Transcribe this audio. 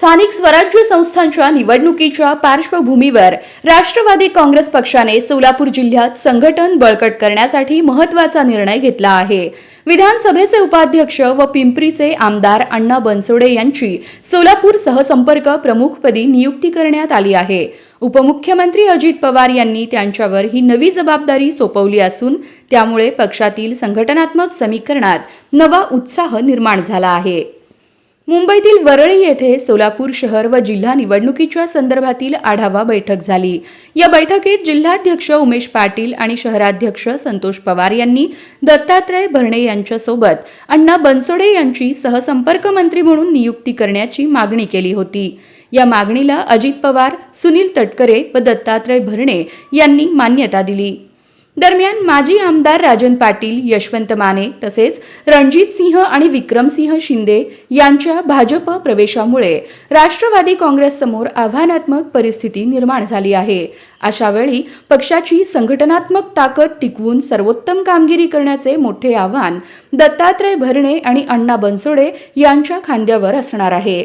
स्थानिक स्वराज्य संस्थांच्या निवडणुकीच्या पार्श्वभूमीवर राष्ट्रवादी काँग्रेस पक्षाने सोलापूर जिल्ह्यात संघटन बळकट करण्यासाठी महत्त्वाचा निर्णय घेतला आहे. विधानसभेचे उपाध्यक्ष व पिंपरीचे आमदार अण्णा बनसोडे यांची सोलापूर सहसंपर्क प्रमुखपदी नियुक्ती करण्यात आली आहे. उपमुख्यमंत्री अजित पवार यांनी त्यांच्यावर ही नवी जबाबदारी सोपवली असून त्यामुळे पक्षातील संघटनात्मक समीकरणात नवा उत्साह निर्माण झाला आहे. मुंबईतील वरळी येथे सोलापूर शहर व जिल्हा निवडणुकीच्या संदर्भातील आढावा बैठक झाली. या बैठकीत जिल्हाध्यक्ष उमेश पाटील आणि शहराध्यक्ष संतोष पवार यांनी दत्तात्रय भरणे यांच्यासोबत अण्णा बनसोडे यांची सहसंपर्क मंत्री म्हणून नियुक्ती करण्याची मागणी केली होती. या मागणीला अजित पवार सुनील तटकरे व दत्तात्रय भरणे यांनी मान्यता दिली. दरम्यान माजी आमदार राजन पाटील यशवंत माने तसेच रणजित सिंह आणि विक्रमसिंह शिंदे यांच्या भाजप प्रवेशामुळे राष्ट्रवादी काँग्रेससमोर आव्हानात्मक परिस्थिती निर्माण झाली आहे. अशा वेळी पक्षाची संघटनात्मक ताकद टिकवून सर्वोत्तम कामगिरी करण्याचे मोठे आव्हान दत्तात्रय भरणे आणि अण्णा बनसोडे यांच्या खांद्यावर असणार आहे.